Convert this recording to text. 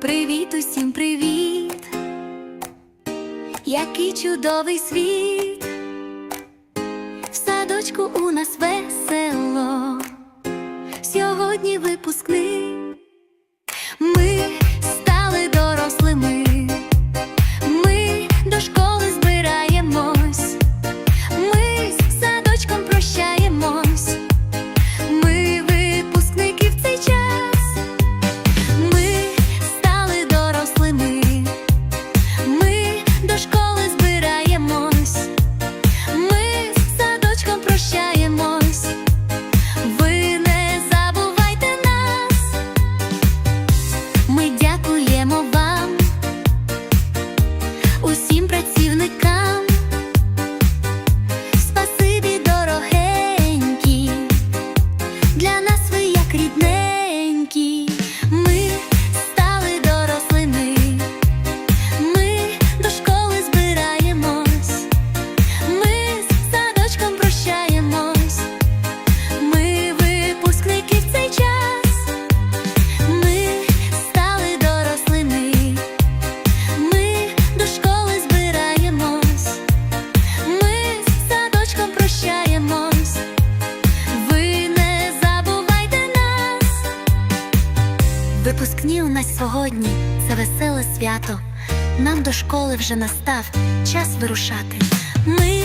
Привіт, усім привіт, який чудовий світ, в садочку у нас весело, сьогодні випускний. Ми стали дорослими, ми до школи Випускні у нас сьогодні це веселе свято. Нам до школи вже настав час вирушати. Ми